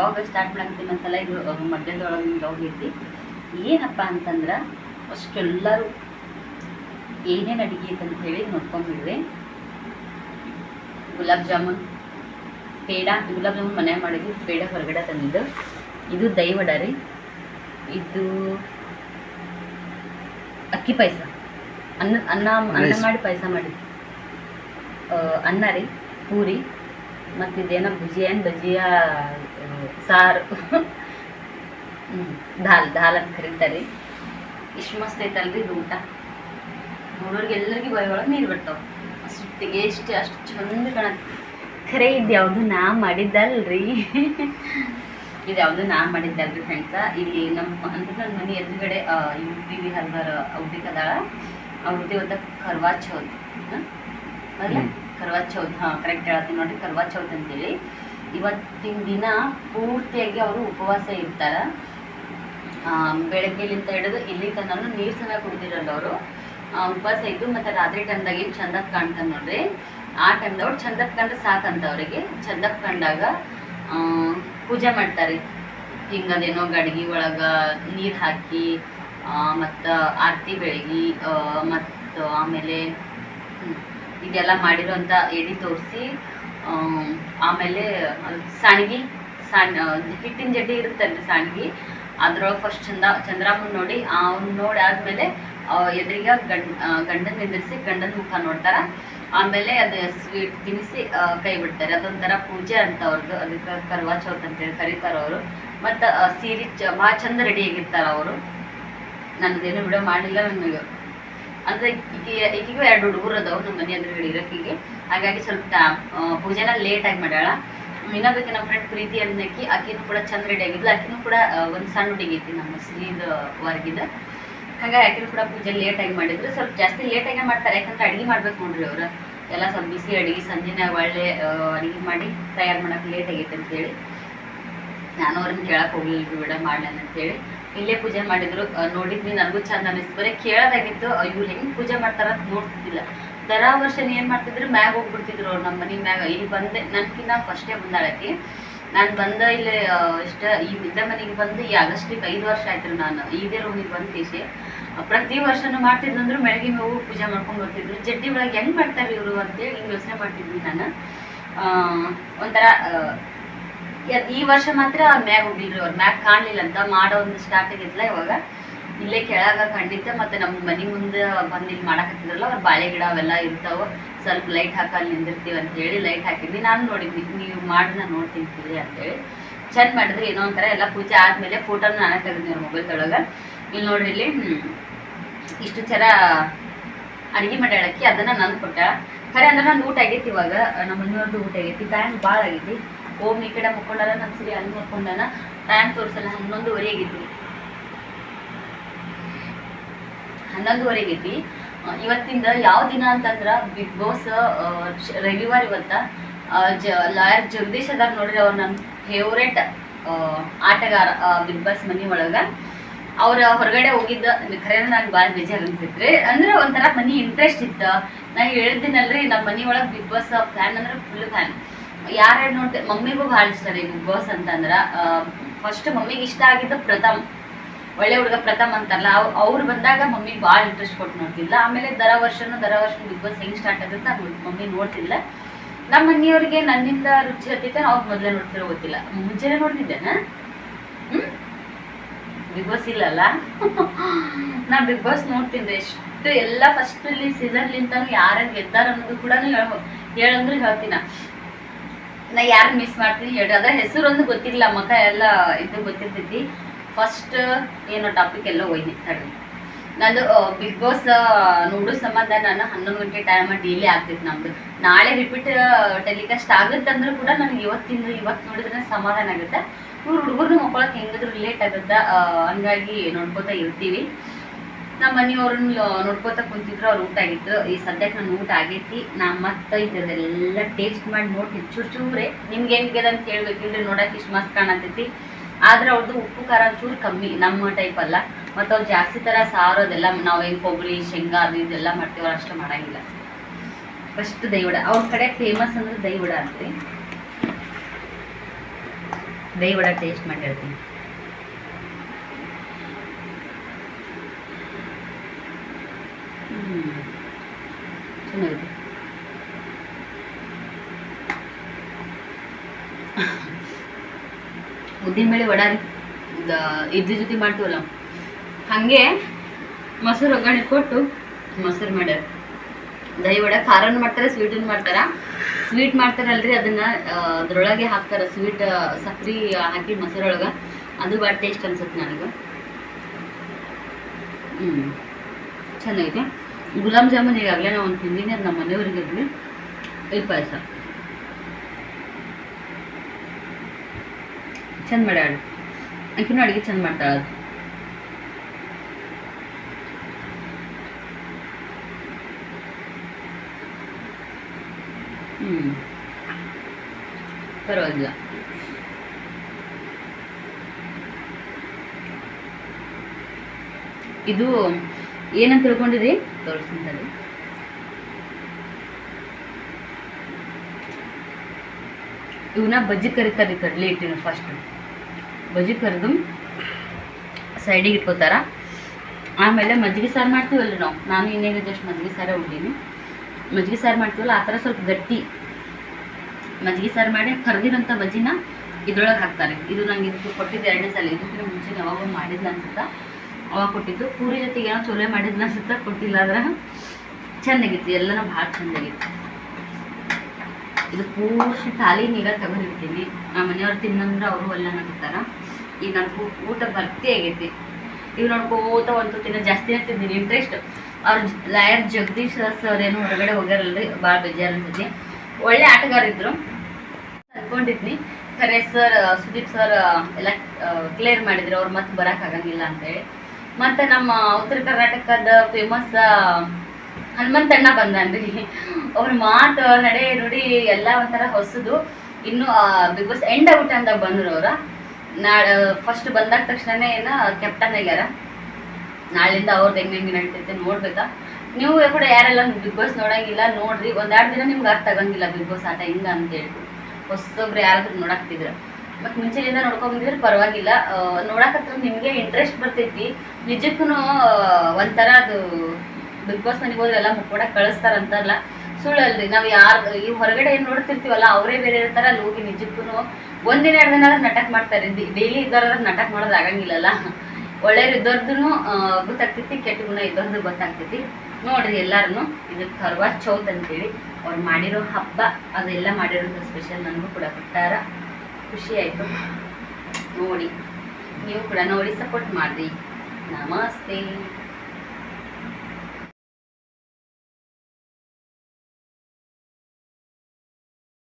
Log start ಮಾಡಾಕತ್ತೀನಿ ಅಂತಲ್ಲ ಇದು ಮಧ್ಯದೊಳಗೆ log ಐತಿ ಏನಪ್ಪ ಅಂತಂದ್ರೆ ಅಷ್ಟೆಲ್ಲರೂ ಏನೇನು ಅಡುಗೆ ಐತಂತ ಅಂತ ಹೇಳಿ ನೋಡ್ಕೊಂಡ್ಬಿಡ್ರಿ ಗುಲಾಬ್ ಜಾಮೂನ್ ಪೇಡ ಗುಲಾಬ್ ಜಾಮೂನ್ ಮನೆ ಮಾಡಿದ್ವಿ ಪೇಡ ಹೊರಗಡೆ ತಂದಿದ್ದು. ಇದು ದಹಿ ವಡ ರೀ. ಇದು ಅಕ್ಕಿ ಪಾಯಸ. ಅನ್ನ ಅನ್ನ ಅನ್ನ ಮಾಡಿ ಪಾಯಸ ಮಾಡಿದ್ವಿ. ಆ, ಅನ್ನ ರೀ ಪೂರಿ ಮತ್ತು ಇದೇನೋ ಭುಜಿಯ ಏನು ಭಜಿಯ ಸಾರು. ಹ್ಮ್, ದಾಲ್ ದಾಲ್ ಅಂತ ಕರೀತಾರೆ ಇಷ್ಟು ಮಸ್ತ್ ಐತಲ್ರಿ ಇದು ಊಟ. ನೋಡೋರಿಗೆ ಎಲ್ಲರಿಗೂ ಬಾಯಿ ಒಳಗೆ ನೀರು ಬರ್ತಾವೆ. ಅಷ್ಟು ಟೇಸ್ಟ್ ಅಷ್ಟು ಚಂದ ಕಾಣತ್ತೆ ಖರೆ ಇದು ಯಾವುದು ನಾ ಮಾಡಿದ್ದಲ್ರಿ. ಇದು ಯಾವುದು ನಾ ಮಾಡಿದ್ದಲ್ರಿ ಫ್ರೆಂಡ್ಸ ಇಲ್ಲಿ ನಮ್ಮ ಅಂದ್ರೆ ನನ್ನ ಮನೆ ಎದುರುಗಡೆ ಯು ಪಿ ವಿ ಹಲ್ವಾರ ಔಟಿ ಕದಾಳ ಅವ್ರದ್ದು ಇವತ್ತ ಕರ್ವಾ ಚೌತ್ ಅಲ್ಲ. ಕರ್ವಾ ಚೌತ್ ಹಾಂ ಕರೆಕ್ಟ್ ಹೇಳ್ತೀನಿ ನೋಡ್ರಿ. ಕರ್ವಾ ಚೌತ್ ಅಂತೇಳಿ. ಇವತ್ತಿನ ದಿನ ಪೂರ್ತಿಯಾಗಿ ಅವರು ಉಪವಾಸ ಇರ್ತಾರೆ. ಬೆಳಗ್ಗೆಲಿಂದ ಹಿಡಿದು ಇಲ್ಲಿ ತನಕ ನೀರು ಸಹ ಕುಡಿದಿರಲ್ಲ ಅವರು ಉಪವಾಸ ಇದ್ದು ಮತ್ತೆ ರಾತ್ರಿ ಟೈಮ್ದಾಗ ಏನು ಚಂದಕ್ ಕಾಣ್ತಾನೆ ನೋಡ್ರಿ. ಆ ಟೈಮ್ದವ್ರು ಚಂದಕ್ ಕಂಡ್ರೆ ಸಾಕಂತ ಅವರಿಗೆ. ಚಂದಕ್ ಕಂಡಾಗ ಪೂಜೆ ಮಾಡ್ತಾರೆ. ಹಿಂಗದೇನೋ ಗಡ್ಗಿ ಒಳಗೆ ನೀರು ಹಾಕಿ ಮತ್ತು ಆರತಿ ಬೆಳಗಿ ಮತ್ತು ಆಮೇಲೆ ಇದೆಲ್ಲಾ ಇದೆಲ್ಲ ಮಾಡಿರೋಂಥ ಎಡಿ ತೋರಿಸಿ ಆಮೇಲೆ ಸಾಣಿಗೆ, ಸಾಣ್ ಹಿಟ್ಟಿನ ಜಡ್ಡಿ ಇರುತ್ತಲ್ರಿ ಸಾಣಿಗೆ. ಅದ್ರೊಳಗೆ ಫಸ್ಟ್ ಚಂದ ಚಂದ್ರಮ್ಮನ ನೋಡಿ, ಅವ್ನು ನೋಡಿ ಆದ್ಮೇಲೆ ಎದುರಿಗ ಗಂಡ ಗಂಡನ ನಿಂದಿರಿಸಿ, ಗಂಡನ ಮುಖ ನೋಡ್ತಾರ. ಆಮೇಲೆ ಅದು ಸ್ವೀಟ್ ತಿನ್ನಿಸಿ ಕೈ ಬಿಡ್ತಾರೆ. ಅದೊಂಥರ ಪೂಜೆ ಅಂತ ಅವ್ರದ್ದು ಅದಕ್ಕೆ ಕರ್ವಾ ಚೌತ್ ಅಂತೇಳಿ ಕರೀತಾರೆ ಅವರು. ಮತ್ತು ಸೀರೆ ಚ ಭಾಳ ಚಂದ ರೆಡಿ ಆಗಿರ್ತಾರ ಅವರು. ನನ್ನದೇನು ವಿಡಿಯೋ ಮಾಡಿಲ್ಲ ನನಗೆ. ಅಂದ್ರೆ ಈಕೆ ಈಗಿಗೂ ಎರಡು ಹುಡುಗರು ಅದಾವ ನಮ್ಮ ಮನೆ ಎದುರುಗಡೆ ಇರೋಕಿಗೆ ಹಾಗಾಗಿ ಸ್ವಲ್ಪ ಪೂಜೆನ ಲೇಟಾಗಿ ಮಾಡ್ಯಾಳ. ಇನ್ನೊಬ್ಬಕ್ಕೆ ನಮ್ಮ ಫ್ರೆಂಡ್ ಪ್ರೀತಿ ಅನ್ನಕ್ಕೆ ಆಕಿನೂ ಕೂಡ ಚಂದ ರೆಡಿ ಆಗಿದ್ಲು. ಆಕಿನೂ ಕೂಡ ಒಂದು ಸಣ್ಣ ಹುಡುಗಿ ನಮ್ಮ ಶ್ರೀದ ವರ್ಗಿದ. ಹಾಗಾಗಿ ಆಕಿನೂ ಕೂಡ ಪೂಜೆ ಲೇಟಾಗಿ ಮಾಡಿದ್ರು. ಸ್ವಲ್ಪ ಜಾಸ್ತಿ ಲೇಟಾಗಿ ಮಾಡ್ತಾರೆ. ಯಾಕಂದ್ರೆ ಅಡುಗೆ ಮಾಡ್ಬೇಕು ನೋಡ್ರಿ ಅವ್ರು. ಎಲ್ಲ ಸ್ವಲ್ಪ ಬಿಸಿ ಅಡುಗೆ, ಸಂಜೆನ ಒಳ್ಳೆ ಅಡುಗೆ ಮಾಡಿ ತಯಾರು ಮಾಡಕ್ಕೆ ಲೇಟ್ ಆಗೈತೆ ಅಂತೇಳಿ ನಾನು ಅವ್ರನ್ನ ಕೇಳಕ್ ಹೋಗ್ಲಿಲ್ಲ ಬಿಡ ಮಾಡ್ಲೇನ ಅಂತೇಳಿ ಇಲ್ಲೇ ಪೂಜೆ ಮಾಡಿದ್ರು. ನೋಡಿದ್ವಿ, ನನಗೂ ಚಂದ ಅನಿಸ್ತು. ಬರೀ ಕೇಳೋದಾಗಿತ್ತು ಇವ್ರು ಹೆಂಗೆ ಪೂಜೆ ಮಾಡ್ತಾರ ಅಂತ ನೋಡ್ತಿದ್ದಿಲ್ಲ. ದರ ವರ್ಷ ಏನ್ ಮಾಡ್ತಿದ್ರು, ಮ್ಯಾಗ ಹೋಗ್ಬಿಡ್ತಿದ್ರು ಅವ್ರು ನಮ್ಮ ಮನೆ ಮ್ಯಾಗ. ಇಲ್ಲಿ ಬಂದೆ, ನನ್ಕಿನ್ನ ಫಸ್ಟೇ ಬಂದಾಳಕಿ ನಾನು ಬಂದ ಇಲ್ಲಿ ಇಷ್ಟ, ಈ ಇದ್ದ ಮನೆಗೆ ಬಂದು ಈ ಆಗಸ್ಟಿಗೆ ಐದು ವರ್ಷ ಆಯ್ತು ನಾನು. ಇದೇ ರೂಮಿಗೆ ಬಂದು ಕೇಸಿ ಪ್ರತಿ ವರ್ಷನೂ ಮಾಡ್ತಿದ್ದಂದ್ರು ಬೆಳಗ್ಗೆ ಮೇವು ಪೂಜೆ ಮಾಡ್ಕೊಂಡು ಬರ್ತಿದ್ರು. ಜಡ್ಡಿ ಒಳಗೆ ಹೆಂಗ್ ಮಾಡ್ತಾರೆ ಇವರು ಅಂತೇಳಿ ಹಿಂಗೆ ಯೋಚನೆ ಮಾಡ್ತಿದ್ವಿ ನಾನು. ಒಂಥರ ಈ ವರ್ಷ ಮಾತ್ರ ಮ್ಯಾಗ ಹೋಗಿಲ್ರಿ ಅವ್ರು. ಮ್ಯಾಗ ಕಾಣಲಿಲ್ಲ ಅಂತ ಮಾಡೋ ಒಂದು ಸ್ಟಾರ್ಟ್ ಆಗಿದ್ಲ ಇವಾಗ. ಇಲ್ಲೇ ಕೆಳಗ ಖಂಡಿತ ಮತ್ತೆ ನಮ್ಮ ಮನೆ ಮುಂದೆ ಬಂದು ಇಲ್ಲಿ ಮಾಡಾಕತ್ತಿದ್ರಲ್ಲ, ಅವ್ರ ಬಾಳೆ ಗಿಡ ಅವೆಲ್ಲ ಇರ್ತಾವ. ಸ್ವಲ್ಪ ಲೈಟ್ ಹಾಕ ಅಲ್ಲಿ ನಿಂದಿರ್ತೀವಿ ಅಂತ ಹೇಳಿ ಲೈಟ್ ಹಾಕಿದ್ವಿ. ನಾನು ನೋಡಿದ್ವಿ ನೀವು ಮಾಡಿ ನಾನು ನೋಡ್ತೀನಿ ತಿಳಿ ಅಂತೇಳಿ ಚಂದ ಮಾಡಿದ್ರೆ, ಏನೋ ಒಂಥರ ಎಲ್ಲ ಪೂಜೆ ಆದ್ಮೇಲೆ ಫೋಟೋನ ನಾನು ತೆಗೆದ್ನಿ ಅವ್ರ ಮೊಬೈಲ್ದೊಳಗೆ ಇಲ್ಲಿ ನೋಡ್ರಿ, ಇಲ್ಲಿ ಇಷ್ಟು ಚರ ಅಡಿಗೆ ಮಾಡ್ಯಾಳಕ್ಕಿ, ಅದನ್ನ ನಾನು ಕೊಟ್ಟ ಖರೆ ಅಂದ್ರೆ ನಾನು ಊಟ ಆಗೈತಿ ಇವಾಗ. ನಮ್ಮ ಮನೆಯವ್ರದ್ದು ಊಟ ಆಗೈತಿ ಟೈಮ್ ಭಾಳ ಆಗೈತಿ. ಓಮ್ ಈ ಕಡೆ ಮುಕ್ಕೊಂಡಾರ ನಮ್ಮ ಸರಿ ಅಲ್ಲಿ ಮುಕ್ಕೊಂಡಾನ. ಟೈಮ್ ತೋರಿಸಲ್ಲ, ಹನ್ನೊಂದುವರೆ ಆಗೈತಿ ಹನ್ನೊಂದುವರೆ ಆಗೈತಿ ಆ, ಇವತ್ತಿಂದ ಯಾವ ದಿನ ಅಂತಂದ್ರ ಬಿಗ್ ಬಾಸ್ ರವಿವಾರ ಇವತ್ತ ಲಾಯರ್ ಜಗದೀಶ್ ಅದಾರ ನೋಡ್ರಿ ಅವ್ರು ನನ್ನ ಫೇವ್ರೇಟ್ ಆಟಗಾರ ಬಿಗ್ ಬಾಸ್ ಮನಿ ಒಳಗ. ಅವ್ರ ಹೊರಗಡೆ ಹೋಗಿದ್ದ ಖರೆ ನಂಗೆ ಭಾಳ ಬೇಜಾರು ಅನ್ಸಿತ್ರಿ ಅಂದ್ರೆ ಒಂಥರ ಮನಿ ಇಂಟ್ರೆಸ್ಟ್ ಇತ್ತ. ನಾ ಹೇಳ್ತೀನಲ್ರಿ ನಮ್ಮ ಮನಿ ಒಳಗೆ ಬಿಗ್ ಬಾಸ್ ಫ್ಯಾನ್ ಅಂದ್ರೆ ಫುಲ್ ಫ್ಯಾನ್ ಯಾರ್ಯಾರು ನೋಡ್ತೇವೆ ಮಮ್ಮಿಗೂ ಭಾಳ ಇಷ್ಟ ರೀ ಬಿಗ್ ಬಾಸ್ ಅಂತಂದ್ರ. ಫಸ್ಟ್ ಮಮ್ಮಿಗೆ ಇಷ್ಟ ಆಗಿದ್ದ ಪ್ರಥಮ್. ಒಳ್ಳೆ ಹುಡುಗ ಪ್ರಥಮ್ ಅಂತಾರಲ್ಲ, ಅವ್ ಅವ್ರು ಬಂದಾಗ ಮಮ್ಮಿ ಭಾಳ ಇಂಟ್ರೆಸ್ಟ್ ಕೊಟ್ಟು ನೋಡ್ತಿಲ್ಲ ಆಮೇಲೆ ದರ ವರ್ಷನು, ದರ ವರ್ಷ ಬಿಗ್ ಬಾಸ್ ಹೆಂಗ್ ಸ್ಟಾರ್ಟ್ ಆಗುತ್ತೆ ಅದು ಮಮ್ಮಿ ನೋಡ್ತಿಲ್ಲ ನಮ್ಮ ಮನೆಯವ್ರಿಗೆ ನನ್ನಿಂದ ರುಚಿ ಹತ್ತಿತ್ತೆ ಅವ್ರು ಮೊದಲೇ ನೋಡ್ತಿರೋ ಗೊತ್ತಿಲ್ಲ. ಮುಂಚೆನೆ ನೋಡ್ತಿದ್ದೇನ? ಬಿಗ್ ಬಾಸ್ ಇಲ್ಲಲ್ಲ ನಾ ಬಿಗ್ ಬಾಸ್ ನೋಡ್ತಿದ್ದೆ. ಎಷ್ಟು ಎಲ್ಲ ಫಸ್ಟ್ ಇಲ್ಲಿ ಸೀಸನ್ಲಿಂತಾನು ಯಾರು ಗೆದ್ದಾರ ಅನ್ನೋದು ಕೂಡ ಹೇಳಂದ್ರೆ ಹೇಳ್ತೀನ. ನಾ ಯಾರು ಮಿಸ್ ಮಾಡ್ತೀನಿ ಹೇಳಿ. ಅದ್ರ ಹೆಸರು ಒಂದು ಗೊತ್ತಿಲ್ಲ ಮಗ ಎಲ್ಲ ಇದು ಗೊತ್ತಿರ್ತೈತಿ. ಫಸ್ಟ್ ಏನೋ ಟಾಪಿಕ್ ಎಲ್ಲ ಹೋಯ್ನಿ, ತಡಿ. ನಂದು ಬಿಗ್ ಬಾಸ್ ನೋಡೋ ಸಂಬಂಧ ನಾನು ಹನ್ನೊಂದು ಗಂಟೆ ಟೈಮ್ ಡೈಲಿ ಆಗ್ತಿತ್ತು ನಮ್ದು. ನಾಳೆ ರಿಪೀಟ್ ಟೆಲಿಕಾಸ್ಟ್ ಆಗುತ್ತಂದ್ರೂ ಕೂಡ ನನಗೆ ಇವತ್ತಿಂದ ಇವತ್ತು ನೋಡಿದ್ರೆ ಸಮಾಧಾನ ಆಗುತ್ತೆ. ಇವ್ರು ಹುಡುಗರು ಮಕ್ಕಳಕ್ಕೆ ಹೆಂಗಿದ್ರು ರಿಲೇಟ್ ಆಗುತ್ತೆ? ಹಂಗಾಗಿ ನೋಡ್ಕೋತಾ ಇರ್ತೀವಿ. ನಮ್ಮ ಮನೆಯವ್ರನ್ನ ನೋಡ್ಕೋತಾ ಕುಂತಿದ್ರು, ಅವ್ರು ಊಟ ಆಗಿತ್ತು. ಈ ಸದ್ಯಕ್ಕೆ ನನ್ನ ಊಟ ಆಗೈತಿ. ನಾ ಮತ್ತೆ ಇದೆಲ್ಲ ಟೇಸ್ಟ್ ಮಾಡಿ ನೋಡ್ತೀನಿ. ಚೂರು ಚೂರೇ, ನಿಮ್ಗೆ ಹೆಂಗಿದೆ ಅಂತ ಹೇಳ್ಬೇಕಿದ್ರೆ ನೋಡಕ್ಕೆ ಇಷ್ಟು ಮಸ್ತ್ ಕಾಣತೈತಿ. ಆದ್ರೆ ಅವ್ರದ್ದು ಉಪ್ಪು, ಖಾರ ಚೂರು ಕಮ್ಮಿ ನಮ್ಮ ಟೈಪ್ ಅಲ್ಲ. ಮತ್ತು ಅವ್ರು ಜಾಸ್ತಿ ಥರ ಸಾರೋದೆಲ್ಲ ನಾವೇನು ಕೊಬ್ಬರಿ, ಶೇಂಗಾ ಅದು ಇದೆಲ್ಲ ಮಾಡ್ತೀವಿ ಅವ್ರು ಅಷ್ಟು ಮಾಡಂಗಿಲ್ಲ. ಫಸ್ಟ್ ದೈವಡ. ಅವ್ರ ಕಡೆ ಫೇಮಸ್ ಅಂದ್ರೆ ದೈವಡ ಅಂತೀವಿ ದೈವಡ ಟೇಸ್ಟ್ ಮಾಡಿ ಹೇಳ್ತೀನಿ. ಚೆನ್ನಾಗಿದೆ ಉದ್ದಿನಬೇಳೆ ವಡ ಇದ್ರ ಜೊತೆ ಮಾಡ್ತೀವಲ್ಲ. ಹಾಗೆ ಮೊಸರು ಒಗ್ಗರಣೆ ಕೊಟ್ಟು ಮೊಸರು ಮಾಡ್ಯಾರ. ದಹಿ ವಡ, ಖಾರನು ಮಾಡ್ತಾರೆ ಸ್ವೀಟನ್ನು ಮಾಡ್ತಾರ. ಸ್ವೀಟ್ ಮಾಡ್ತಾರಲ್ರಿ, ಅದನ್ನ ಅದ್ರೊಳಗೆ ಹಾಕ್ತಾರ. ಸ್ವೀಟ್ ಸಕ್ರೆ ಹಾಕಿ ಮೊಸರೊಳಗೆ. ಅದು ಭಾಳ ಟೇಸ್ಟ್ ಅನ್ಸುತ್ತೆ ನನಗೆ. ಹ್ಞೂ ಚೆನ್ನಾಗಿದೆ ಗುಲಾಬ್ ಜಾಮೂನ್ ಈಗಾಗಲೇ ನಾವು ಒಂದು ತಿಂದಿನಿ, ಅದು ನಮ್ಮ ಮನೆಯವ್ರಿಗೆ ಇರಲಿ. ಈ ಪಾಯಸ. ಚಂದ ಮಾಡ್ಯಾಳು ಆಕಿನೂ ಅಡುಗೆ ಚಂದ ಮಾಡ್ತಾಳ ಅದು. ಪರವಾಗಿಲ್ಲ. ಇದು ಏನಂತ ತಿಳ್ಕೊಂಡಿರಿ ತೋರಿಸ್ತೀನಿ. ಇವನ್ನ ಬಜ್ಜಿ ಕರಿತಾರೆ ಕಡಲೆ ಹಿಟ್ಟಿನ ಫಸ್ಟ್ ಬಜ್ಜಿ ಕರೆದು ಸೈಡಿಗೆ ಇಟ್ಕೋತಾರ ಆಮೇಲೆ ಮಜ್ಜಿಗೆ ಸಾರು ಮಾಡ್ತೀವಲ್ಲ ನಾವು? ನಾನು ಇನ್ನೇನು ಜಸ್ಟ್ ಮಜ್ಜಿಗೆ ಸಾರೇ ಉಂಡೀನಿ. ಮಜ್ಜಿಗೆ ಸಾರು ಮಾಡ್ತೀವಲ್ಲ, ಆ ಥರ ಸ್ವಲ್ಪ ಗಟ್ಟಿ ಮಜ್ಜಿಗೆ ಸಾರು ಮಾಡಿ ಕರೆದಿರೋಂಥ ಬಜ್ಜಿನ ಇದ್ರೊಳಗೆ ಹಾಕ್ತಾರೆ. ಇದು ನಂಗೆ ಇದು ಕೊಟ್ಟಿದ್ದು ಎರಡನೇ ಸಲ. ಇದಕ್ಕಿಂತ ಮುಂಚೆ ಯಾವಾಗ ಮಾಡಿದ್ಲ ಅನ್ಸುತ್ತಾ? ಅವಾಗ ಕೊಟ್ಟಿದ್ದು. ಪೂರಿ ಜೊತೆಗೆ ಏನೋ ಚೊಲೆ ಮಾಡಿದ್ನ ಅನ್ಸುತ್ತಾ? ಕೊಟ್ಟಿಲ್ಲ ಅಂದ್ರೆ ಚೆನ್ನಾಗಿತ್ತು. ಎಲ್ಲನೂ ಭಾಳ ಚೆಂದಾಗಿತ್ತು ಇದು ಪೂರ್ತಿ ಖಾಲಿ ನೀರಾಗ ತಗೊಂಡಿರ್ತೀನಿ. ನಮ್ಮ ಮನೆಯವ್ರು ತಿನ್ನಂದ್ರೆ ಅವರು ಎಲ್ಲ ಹಾಕ್ತಾರ ಈಗ ನನ್ನ ಊಟ ಭರ್ತಿ ಆಗೈತಿ. ಇವ್ ನೋಡ್ಕೋತ ಒಂದು ತಿನ್ನ ಜಾಸ್ತಿ ತಿಂದಿನಿ. ಇಂಟ್ರೆಸ್ಟ್ ಅವ್ರ ಲಾಯರ್ ಜಗದೀಶ್ ಸರ್ ಏನು ಹೊರಗಡೆ ಹೋಗ್ಯಾರಲ್ರಿ ಭಾಳ ಬೇಜಾರು ಅನ್ಸತಿ ಒಳ್ಳೆ ಆಟಗಾರ ಇದ್ರು. ಅನ್ಕೊಂಡಿದ್ನಿ ಖರೆ ಸರ್ ಸುದೀಪ್ ಸರ್ ಎಲ್ಲ ಕ್ಲಿಯರ್ ಮಾಡಿದ್ರು. ಅವ್ರು ಮತ್ತೆ ಬರಕ್ ಆಗಂಗಿಲ್ಲ ಅಂತೇಳಿ. ಮತ್ತೆ ನಮ್ಮ ಉತ್ತರ ಕರ್ನಾಟಕದ ಫೇಮಸ್ ಹನುಮಂತಣ್ಣ ಬಂದನ್ರಿ. ಅವ್ರ ಮಾತು ನಡೆ ನುಡಿ ಎಲ್ಲ ಒಂಥರ ಹೊಸದು. ಇನ್ನು ಬಿಗ್ ಬಾಸ್ ಎಂಡ್ ಔಟ್ ಅಂತ ಬಂದ್ರು ಅವ್ರ. ನಾಳೆ ಫಸ್ಟ್ ಬಂದಾದ ತಕ್ಷಣನೇ ಏನ ಕೆಪ್ಟನ್ ಆಗ್ಯಾರ. ನಾಳಿಂದ ಅವ್ರದ್ದು ಹೆಂಗೆ ಹೆಂಗೆ ನಡೀತೈತೆ ನೋಡ್ಬೇಕಾ. ನೀವು ಕೂಡ ಯಾರೆಲ್ಲ ಬಿಗ್ ಬಾಸ್ ನೋಡಂಗಿಲ್ಲ, ನೋಡ್ರಿ. ಒಂದೆರಡು ದಿನ ನಿಮ್ಗೆ ಅರ್ಥ ಆಗಂಗಿಲ್ಲ ಬಿಗ್ ಬಾಸ್ ಆಟ ಹಿಂಗ ಅಂತ ಹೇಳ್ಬಿಟ್ಟು. ಹೊಸೊಬ್ರು ಯಾರಾದ್ರೂ ನೋಡಾಕ್ತಿದ್ರು. ಮತ್ತು ಮುಂಚೆಯಿಂದ ನೋಡ್ಕೊಂಡ್ ಬಂದಿದ್ರೆ ಪರವಾಗಿಲ್ಲ ನೋಡಕತ್ರ ನಿಮಗೆ ಇಂಟ್ರೆಸ್ಟ್ ಬರ್ತೈತಿ. ನಿಜಕ್ಕೂ ಒಂಥರ ಅದು ಬಿಗ್ ಬಾಸ್ ಮನೆಗೆ ಹೋದ್ರೆ ಎಲ್ಲ ಮುಕ್ಕೊಡ ಕಳಿಸ್ತಾರಂತಾರಲ್ಲ ಸುಳ್ಳಲ್ರಿ, ನಾವು ಯಾರು ಈ ಹೊರಗಡೆ ಏನು ನೋಡ್ತಿರ್ತೀವಲ್ಲ, ಅವರೇ ಬೇರೆ ಇರ್ತಾರ, ಅಲ್ಲಿ ಹೋಗಿ ನಿಜಕ್ಕೂ ಒಂದಿನ, ಎರಡು ದಿನ ನಾಟಕ ಮಾಡ್ತಾರೆ. ಡೈಲಿ ಇದ್ದವ್ರ ನಾಟಕ ಮಾಡೋದು ಆಗಂಗಿಲ್ಲಲ್ಲ. ಒಳ್ಳೆಯವ್ರು ಇದ್ದವ್ರದ್ದು ಗೊತ್ತಾಗ್ತೈತಿ, ಕೆಟ್ಟ ಗುಣ ಇದ್ದವ್ರದ್ದು ಗೊತ್ತಾಗ್ತೈತಿ. ನೋಡ್ರಿ ಎಲ್ಲಾರು ಇದು ಕರ್ವಾ ಚೌತ್ ಅಂತೇಳಿ ಅವ್ರು ಮಾಡಿರೋ ಹಬ್ಬ, ಅದೆಲ್ಲ ಮಾಡಿರೋದು ಸ್ಪೆಷಲ್ ನನಗೂ ಕೂಡ ಕೊಟ್ಟಾರ. ಖುಷಿ ಆಯಿತು. ನೋಡಿ, ನೀವು ಕೂಡ ನೋಡಿ ಸಪೋರ್ಟ್ ಮಾಡಿರಿ. ನಮಸ್ತೆ.